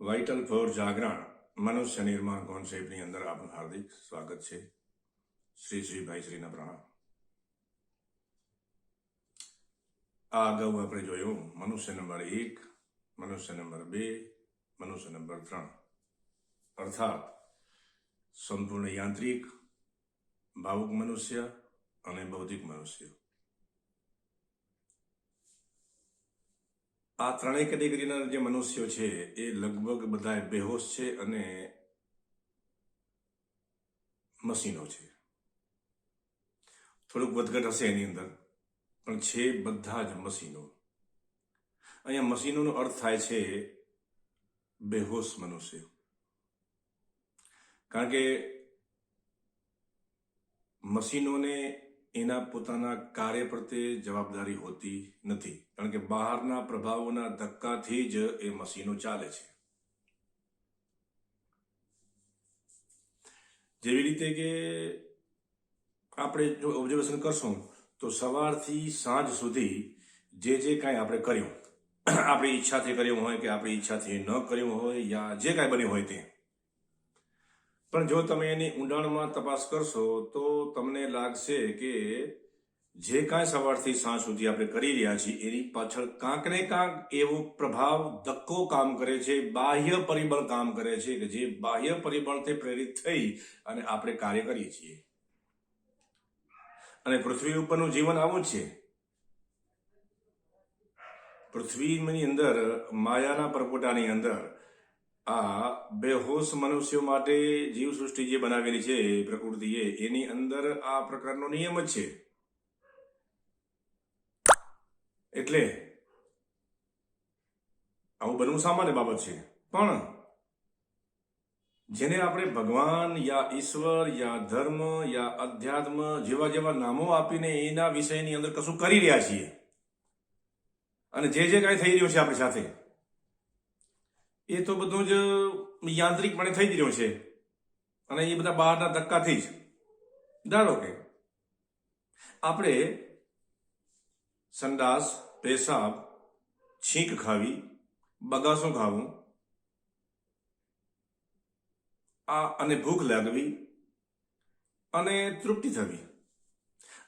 Vital four જાગરણ મનુષ્ય નિર્માણ કોન્સેપ્ટની અંદર આપનું હાર્દિક સ્વાગત છે. શ્રી શ્રી ભાઈ શ્રીના પ્રણામ આ અગાઉ આપણે જોયું, મનુષ્ય નંબર એક, મનુષ્ય નંબર બે, મનુષ્ય નંબર ત્રણ. અર્થાત, સંપૂર્ણ યાંત્રિક, ભાવુક મનુષ્ય અને બૌદ્ધિક મનુષ્ય. આ ત્રણેય કેટેગરીના જે મનુષ્યો છે, એ લગભગ બધા બેહોશ છે અને મશીનો છે. થોડુંક વધઘટ હશે એની અંદર, પણ છે બધા જ મશીનો. અહીંયા મશીનોનો અર્થ થાય છે બેહોશ મનુષ્ય. કારણ કે મશીનોને એના પોતાના કાર્ય પ્રત્યે જવાબદારી હોતી નથી. કારણ કે બહારના પ્રભાવોના ધક્કાથી જ એ મશીનો ચાલે છે. જેવી રીતે કે આપણે જો ઓબ્ઝર્વેશન કરશું, તો સવારથી સાંજ સુધી જે જે કાંઈ આપણે કર્યું, આપણી ઈચ્છાથી કર્યું હોય કે આપણી ઈચ્છાથી ન કર્યું હોય યા જે કાંઈ બન્યું હોય તે. પણ જો તમે એની ઊંડાણમાં તપાસ કરશો, તો તમને લાગશે કે જે કાંઈ સવારથી સાંજ સુધી આપણે કરી રહ્યા છીએ, એની પાછળ કાંક ને કાંક એવો પ્રભાવ ધક્કો કામ કરે છે, બાહ્ય પરિબળ કામ કરે છે કે જે બાહ્ય પરિબળથી પ્રેરિત થઈ અને આપણે કાર્ય કરીએ છીએ. અને પૃથ્વી ઉપરનું જીવન આવું જ છે. પૃથ્વીની અંદર માયાના પરપોટાની અંદર આ બેહોશ મનુષ્યો માટે જીવ સૃષ્ટિ જે બનાવેલી છે પ્રકૃતિએ, એની અંદર આ પ્રકારનો નિયમ જ છે. એટલે આવું બનવું સામાન્ય બાબત છે. પણ જેને આપણે ભગવાન યા ઈશ્વર યા ધર્મ યા અધ્યાત્મ જેવા જેવા નામો આપીને એના વિષયની અંદર કશું કરી રહ્યા છીએ. અને જે જે કાંઈ થઈ રહ્યું છે આપણી સાથે એ તો બધું જ યાંત્રિકપણે થઈ જ રહ્યું છે. અને એ બધા બહારના ધક્કાથી જ. ધારો કે આપણે સંડાસ, પેશાબ, છીંક ખાવી, બગાસું ખાવું, આ અને ભૂખ લાગવી અને તૃપ્તિ થવી.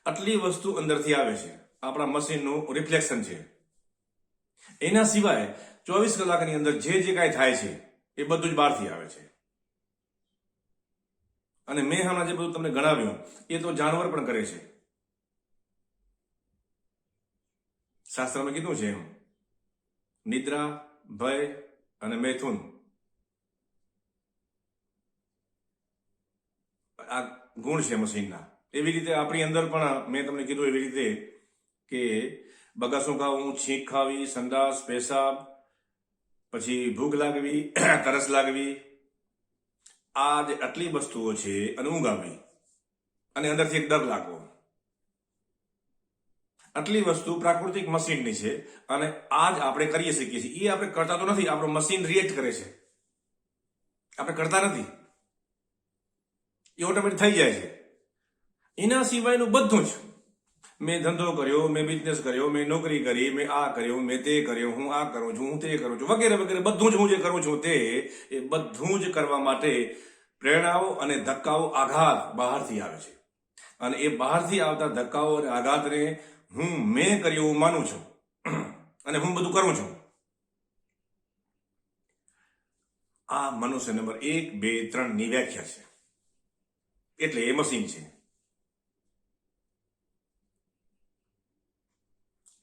આટલી વસ્તુ અંદરથી આવે છે. આપણા મશીનનું રિફ્લેક્શન છે. એના સિવાય ચોવીસ કલાકની અંદર જે જે કાંઈ થાય છે, એ બધું જ બહારથી આવે છે. અને મેં હમણાં જે બધું તમને ગણાવ્યું, એ તો જાનવર પણ કરે છે. શાસ્ત્રમાં કીધું છે એમ, નિદ્રા, ભય અને મૈથુન. આ ગુણ છે મશીનના. એવી રીતે આપણી અંદર પણ, મેં તમને કીધું એવી રીતે કે બગાસું ખાવું છીંક ખાવી, સંડાસ, પેશાબ પછી ભૂખ લાગવી, તરસ લાગવી. આ જે આટલી વસ્તુઓ છે, અને ઊંઘ આવવી અને અંદરથી એક ડર લાગવો. આટલી વસ્તુ પ્રાકૃતિક મશીનની છે, અને આ જ આપણે કરી શકીએ છીએ. એ આપણે કરતા તો નથી, આપણું મશીન રિએક્ટ કરે છે. આપણે કરતા નથી. એ ઓટોમેટિક થઈ જાય છે. એના સિવાયનું બધું જ મેં ધંધો કર્યો, મેં બિઝનેસ કર્યો, મેં નોકરી કરી, મેં આ કર્યું, મેં તે કર્યું, હું આ કરું છું, હું તે કરું છું, વગેરે વગેરે, બધું જ હું જે કરું છું તે, એ બધું જ કરવા માટે પ્રેરણાઓ અને ધક્કાઓ આઘાત બહારથી આવે છે. અને એ બહારથી આવતા ધક્કાઓ અને આઘાતને હું મેં કર્યું એવું માનું છું. અને હું બધું કરું છું. આ મનુષ્ય નંબર એક, બે ત્રણની વ્યાખ્યા છે. એટલે એ મશીન છે.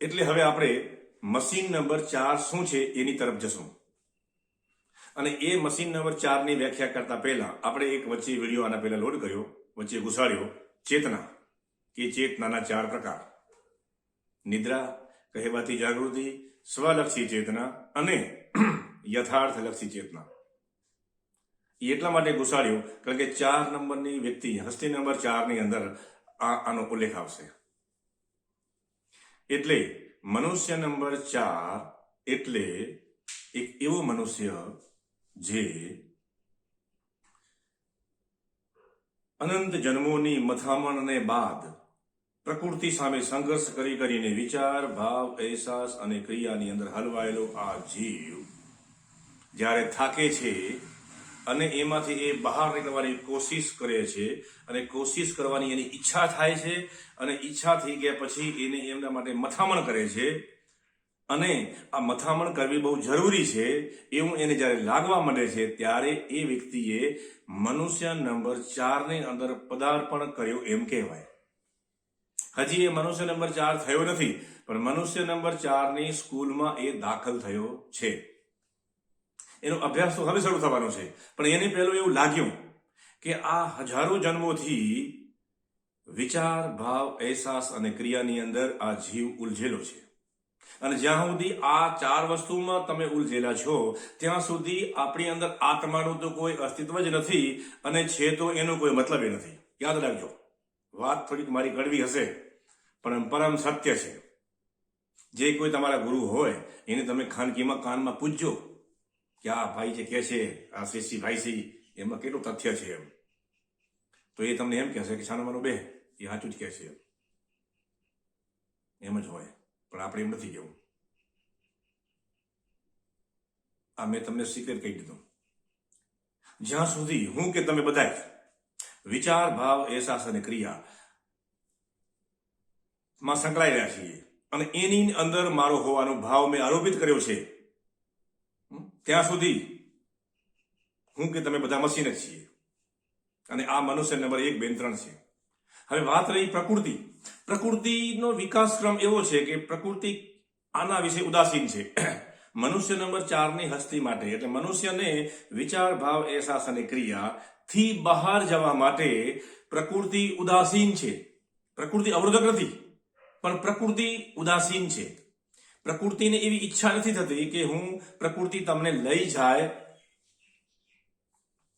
એટલે હવે આપણે મશીન નંબર ચાર શું છે એની તરફ જશું. અને એ મશીન નંબર ચારની વ્યાખ્યા કરતા પહેલા આપણે એક વચ્ચે વીડિયો આના પહેલા લોડ કર્યો, વચ્ચે ઘુસાડ્યો, ચેતના, કે ચેતનાના ચાર પ્રકાર. નિદ્રા, કહેવાતી જાગૃતિ, સ્વલક્ષી ચેતના અને યથાર્થલક્ષી ચેતના. એ એટલા માટે ઘુસાડ્યો, કારણ કે ચાર નંબરની વ્યક્તિ હસ્તી નંબર ચારની અંદર આ આનો ઉલ્લેખ આવશે. એટલે મનુષ્ય નંબર ચાર એટલે એક એવો મનુષ્ય જે અનંત જન્મોની મથામણને બાદ પ્રકૃતિ સામે સંઘર્ષ કરી કરીને વિચાર, ભાવ, અહેસાસ અને ક્રિયાની અંદર હલવાયેલો આ જીવ જ્યારે થાકે છે અને એમાંથી એ બહાર નીકળવાની કોશિશ કરે છે અને કોશિશ કરવાની એની ઈચ્છા થાય છે અને ઈચ્છા થઈ ગયા પછી એને એમના માટે મથામણ કરે છે. અને આ મથામણ કરવી બહુ જરૂરી છે એવું એને જ્યારે લાગવા માંડે છે ત્યારે એ વ્યક્તિએ મનુષ્ય નંબર ચારની અંદર પદાર્પણ કર્યું એમ કહેવાય. હજી એ મનુષ્ય નંબર ચાર થયો નથી, પણ મનુષ્ય નંબર ચારની સ્કૂલમાં એ દાખલ થયો છે. એનો અભ્યાસ તો હવે શરૂ થવાનો છે. પણ એની પહેલું એવું લાગ્યું કે આ હજારો જન્મોથી વિચાર, ભાવ, અહેસાસ અને ક્રિયાની અંદર આ જીવ ઉલઝેલો છે. અને જ્યાં સુધી આ ચાર વસ્તુમાં તમે ઉલઝેલા છો, ત્યાં સુધી આપણી અંદર આત્માનું તો કોઈ અસ્તિત્વ જ નથી અને છે તો એનો કોઈ મતલબ એ નથી. યાદ રાખજો, વાત થોડીક મારી કડવી હશે, પણ પરમ સત્ય છે. જે કોઈ તમારા ગુરુ હોય, એને તમે ખાનગીમાં કાનમાં પૂછજો કે આ ભાઈ જે કહે છે, આ શેષી ભાઈ સી એમાં કેટલું તથ્ય છે એમ? તો એ તમને એમ કહેશે કે છાનામાનું બે, એ સાચું જ કહે છે. એમ જ હોય, પણ આપણે એમ નથી કહેવું આ મેં તમને સિક્રેટ કહી દીધું. જ્યાં સુધી હું કે તમે બધા વિચાર, ભાવ, અહેસાસ અને ક્રિયા માં રહ્યા છીએ અને એની અંદર મારો હોવાનો ભાવ મેં આરોપિત કર્યો છે? ત્યાં સુધી હું કે તમે બધા મશીન જ છીએ. અને આ મનુષ્ય નંબર એક બેન ત્રણ છે. હવે વાત રહી પ્રકૃતિ. પ્રકૃતિનો વિકાસક્રમ એવો છે કે પ્રકૃતિ આના વિશે ઉદાસીન છે. મનુષ્ય નંબર ચારની હસ્તી માટે, એટલે મનુષ્યને વિચાર, ભાવ, અહેસાસ અને ક્રિયા થી બહાર જવા માટે પ્રકૃતિ ઉદાસીન છે. પ્રકૃતિ અવરોધક નથી, પણ પ્રકૃતિ ઉદાસીન છે. પ્રકૃતિને એવી ઈચ્છા નથી થતી કે હું પ્રકૃતિ તમને લઈ જાય.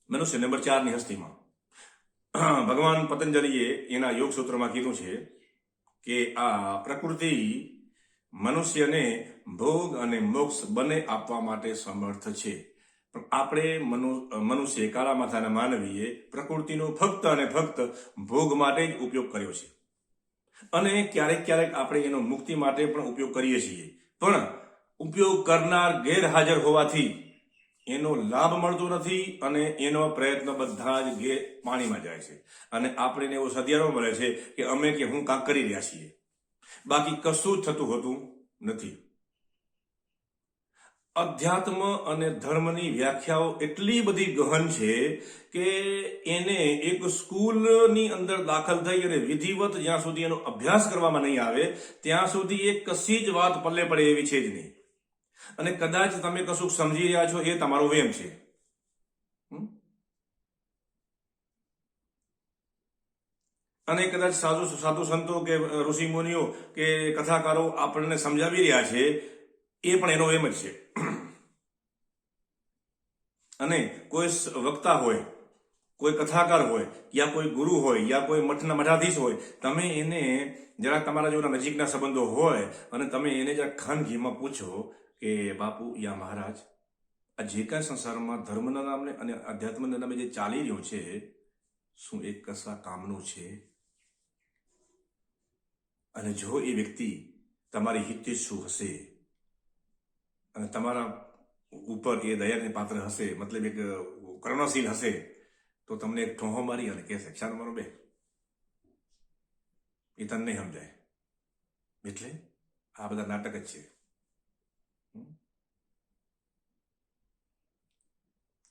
મનુષ્ય નંબર ચારની હસ્તીમાં. ભગવાન પતંજલિએ એના યોગ સૂત્રમાં કીધું છે કે આ પ્રકૃતિ મનુષ્યને ભોગ અને મોક્ષ બંને આપવા માટે સમર્થ છે. આપણે મનુ- મનુષ્ય કાળા માથાના માનવીએ પ્રકૃતિનો ફક્ત અને ફક્ત ભોગ માટે જ ઉપયોગ કર્યો છે. અને ક્યારેક ક્યારેક આપણે એનો મુક્તિ માટે પણ ઉપયોગ કરીએ છીએ. પણ ઉપયોગ કરનાર ગેરહાજર હોવાથી એનો લાભ મળતો નથી અને એનો પ્રયત્ન બધા જ ગે પાણીમાં જાય છે. અને આપણે એવો સધિયારો મળે છે કે અમે કે હું કાંક કરી રહ્યા છીએ. બાકી કશું જ થતું હોતું નથી. અધ્યાત્મ અને ધર્મની વ્યાખ્યાઓ એટલી બધી ગહન છે કે એને એક સ્કૂલની અંદર દાખલ થઈ અને વિધિવત જ્યાં સુધી એનો અભ્યાસ કરવામાં નહીં આવે, ત્યાં સુધી એ કશી જ વાત પલ્લે પડે એવી છે જ નહીં અને કદાચ તમે કશું સમજી રહ્યા છો, એ તમારો વેમ છે? અને કદાચ સાધુ સાધુ સંતો કે ઋષિ મુનિઓ કે કથાકારો આપણને સમજાવી રહ્યા છે એ પણ એનો એમ જ છે. અને કોઈ વક્તા હોય, કોઈ કથાકાર હોય, યા કોઈ ગુરુ હોય, યા કોઈ મઠના મઠાધીશ હોય, તમે એને જરા તમારા જેવા નજીકના સંબંધો હોય અને તમે એને જરા ખાનગીમાં પૂછો કે, બાપુ, યા મહારાજ, આ જે કાંઈ સંસારમાં ધર્મના નામને અને અધ્યાત્મના નામે જે ચાલી રહ્યું છે, શું એક કસા કામનું છે? અને જો એ વ્યક્તિ તમારી હિતેચ્છુ હશે તમારા ઉપર એ દયાને પાત્ર હશે, મતલબ એક કરુણાશીલ હશે, તો તમને એક ઠોહો મારી અને કહેશે ક્ષાર મારો બે એ તને નહીં સમજાય. એટલે આ બધા નાટક જ છે?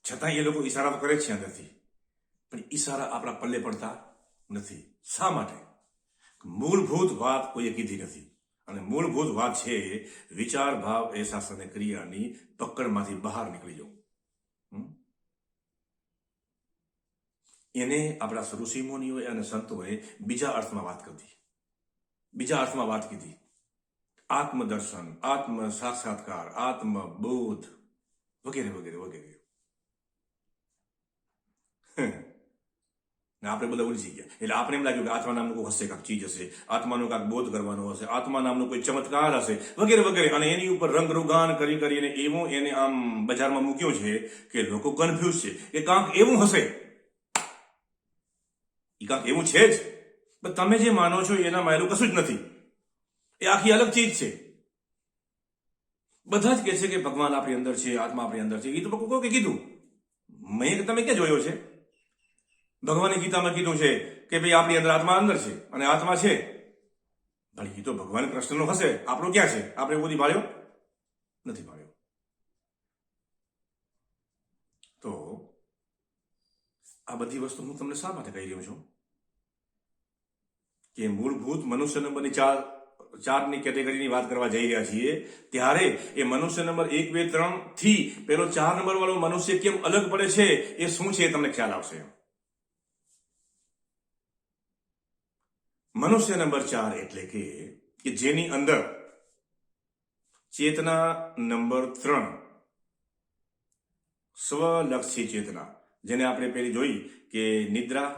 છતાં એ લોકો ઈશારા તો કરે છે અંદરથી. પણ ઈશારા આપણા પલ્લે પડતા નથી. શા માટે? મૂળભૂત વાત કોઈએ કીધી નથી. અને મૂળભૂત વાત છે વિચાર ભાવ અહેસાસ અને ક્રિયાની પકડમાંથી બહાર નીકળી જવું. એને આપણા ઋષિમુનિઓએ અને સંતોએ બીજા અર્થમાં વાત કરી. બીજા અર્થમાં વાત કીધી. આત્મદર્શન, આત્મ સાક્ષાત્કાર આત્મબોધ વગેરે વગેરે વગેરે. ને આપણે બધા ઉલઝી ગયા. એટલે આપણે એમ લાગ્યું કે આત્મા નામનું કોઈ હશે કાંઈક ચીજ હશે આત્માનો કાંઈક બોધ કરવાનો હશે, આત્મા નામનો કોઈ ચમત્કાર હશે, વગેરે વગેરે. અને એની ઉપર રંગરૂગાન કરી કરીને એવું એને આમ બજારમાં મૂક્યો છે કે લોકો કન્ફ્યુઝ છે કે કાંક એવું હશે. એ કાંક એવું છે જ. પણ તમે જે માનો છો એના માયલું કશું જ નથી. એ આખી અલગ ચીજ છે. બધા જ કહે છે કે ભગવાન આપણી અંદર છે, આત્મા આપણી અંદર છે. એ તો કોઈ કીધું? મેં તમે ક્યાં જોયો છે? ભગવાનની ગીતામાં કીધું છે કે ભાઈ આપણી અંદર આત્મા અંદર છે અને આત્મા છે. પણ એ તો ભગવાન કૃષ્ણનો હશે. આપણો ક્યાં છે? આપણે એવું બધી ભાળ્યો નથી ભાળ્યો. તો આ બધી વસ્તુ હું તમને શા માટે કહી રહ્યો છું? કે મૂળભૂત મનુષ્ય નંબરની ચાર, ચારની કેટેગરીની વાત કરવા જઈ રહ્યા છીએ, ત્યારે એ મનુષ્ય નંબર એક, બે, ત્રણથી પેલો ચાર નંબર વાળો મનુષ્ય કેમ અલગ પડે છે એ શું છે તમને ખ્યાલ આવશે? મનુષ્ય નંબર ચાર એટલે કે કે જેની અંદર ચેતના નંબર ત્રણ, સ્વલક્ષી ચેતના, જેને આપણે પેલી જોઈ કે નિદ્રા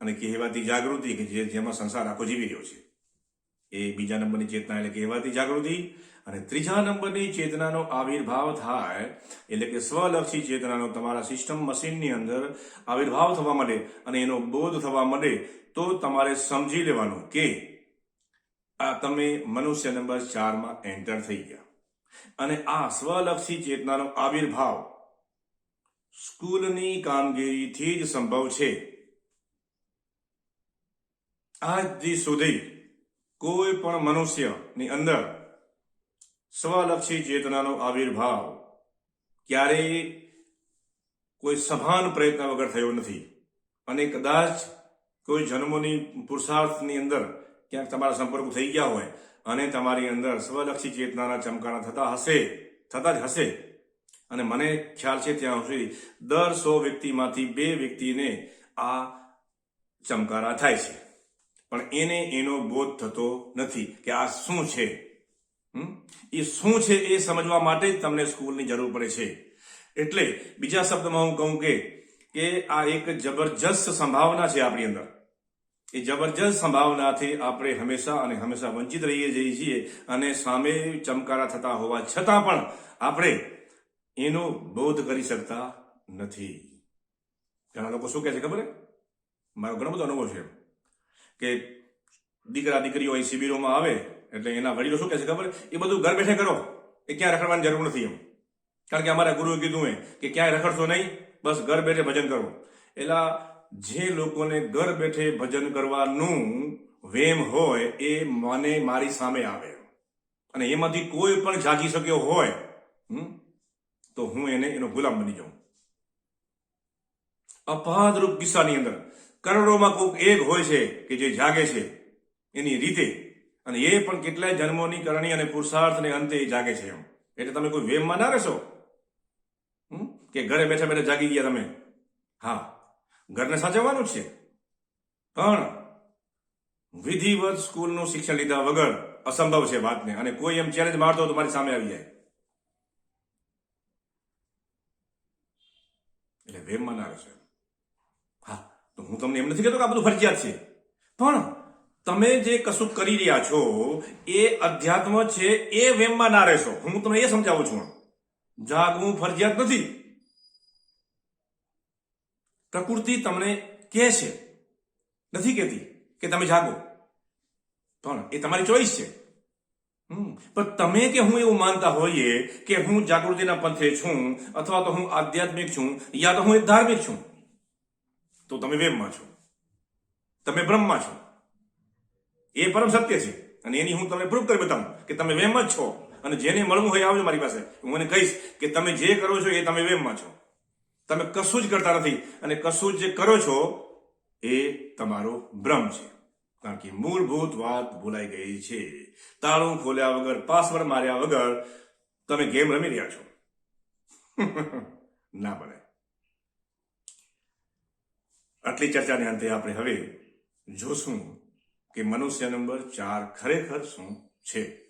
અને કહેવાતી જાગૃતિ કે જેમાં સંસાર આખો જીવી રહ્યો છે. એ બીજા નંબરની ચેતના એટલે કહેવાતી જાગૃતિ. અને ત્રીજા નંબરની ચેતનાનો આવિર્ભાવ થાય એટલે કે સ્વલક્ષી ચેતનાનો તમારા સિસ્ટમ મશીનની અંદર આવિર્ભાવ થવા માંડે અને એનો બોધ થવા માંડે તો તમારે સમજી લેવાનું કે આ તમે મનુષ્ય નંબર ચારમાં એન્ટર થઈ ગયા. અને આ સ્વલક્ષી ચેતનાનો આવિર્ભાવ સ્કૂલની કામગીરીથી જ સંભવ છે. આજથી સુધી કોઈ પણ મનુષ્યની અંદર સ્વલક્ષી ચેતનાનો આવિર્ભાવ ક્યારેય કોઈ સભાન પ્રયત્ન વગર થયો નથી. અને કદાચ કોઈ જન્મોની પુરુષાર્થની અંદર ક્યાંક તમારા સંપર્કો થઈ ગયા હોય અને તમારી અંદર સ્વલક્ષી ચેતનાના ચમકારા થતા હશે, થતા જ હશે. અને મને ખ્યાલ છે ત્યાં સુધી દર સો વ્યક્તિમાંથી બે વ્યક્તિને આ ચમકારા થાય છે. પણ એને એનો બોધ થતો નથી કે આ શું છે? એ શું છે એ સમજવા માટે જ તમને સ્કૂલની જરૂર પડે છે. એટલે બીજા શબ્દમાં હું કહું કે કે આ એક જબરજસ્ત સંભાવના છે આપણી અંદર. એ જબરજસ્ત સંભાવનાથી આપણે હંમેશા અને હંમેશા વંચિત રહીએ જઈએ છીએ અને સામે ચમકારા થતા હોવા છતાં પણ આપણે એનો બોધ કરી શકતા નથી. ઘણા લોકો શું કહે છે ખબર મારો ઘણો બધો અનુભવ છે કે દીકરા દીકરીઓ એ શિબિરોમાં આવે, એટલે એના વડીલો શું કહે છે ખબર? એ બધું ઘર બેઠે કરો. એ ક્યાં રખડવાની જરૂર નથી એમ. કારણ કે અમારા ગુરુએ કીધું એ કે ક્યાંય રખડશો નહીં, બસ ઘર બેઠે ભજન કરો. એલા, જે લોકોને ઘર બેઠે ભજન કરવાનું વેમ હોય, એ મને મારી સામે આવે. અને એમાંથી કોઈ પણ જાગી શક્યો હોય તો હું એને એનો ગુલામ બની જાઉં. અપાદરૂપ કિસ્સાની અંદર કરોડોમાં કોઈક એક હોય છે કે જે જાગે છે એની રીતે. અને એ પણ કેટલાય જન્મોની કરણી અને પુરુષાર્થને અંતે એ જાગે છે એમ. એટલે તમે કોઈ વેમમાં ના રહેશો? કે ઘરે બેઠા બેઠા જાગી ગયા તમે? હા. ઘરને સાચવવાનું જ છે. પણ વિધિવત સ્કૂલનું શિક્ષણ લીધા વગર અસંભવ છે વાતને. અને કોઈ એમ ચેલેન્જ મારતો તો મારી સામે આવી જાય. એટલે વેમમાં ના રહેશો હું તમને એમ નથી કહેતો કે આ બધું ફરજિયાત છે. પણ તમે જે કશું કરી રહ્યા છો, એ અધ્યાત્મ છે, એ વેમમાં ના રહેશો. હું તમને એ સમજાવું છું. જાગવું ફરજિયાત નથી. પ્રકૃતિ તમને કહે છે. નથી કહેતી કે તમે જાગો. પણ એ તમારી ચોઈસ છે. પણ તમે કે હું એવું માનતા હોઈએ કે હું જાગૃતિના પંથે છું, અથવા તો હું આધ્યાત્મિક છું, યા તો હું એક ધાર્મિક છું. તો તમે વેમમાં છો. તમે બ્રહ્મમાં છો. એ પરમ સત્ય છે. અને એની હું તમને પ્રૂફ કરી બતાવું કે તમે વેમ જ છો. અને જેને મળવું હોય આવજો મારી પાસે. હું એને કહીશ કે તમે જે કરો છો એ તમે વેમમાં છો. તમે કશું જ કરતા નથી. અને કશું જ કરો છો એ તમારો ભ્રમ છે. કારણ કે મૂળભૂત વાત ભૂલાઈ ગઈ છે. તાળું ખોલ્યા વગર, પાસવર્ડ માર્યા વગર તમે ગેમ રમી રહ્યા છો. ના બને આટલી ચર્ચાને અંતે આપણે હવે જોશું કે મનુષ્ય નંબર ચાર ખરેખર શું છે.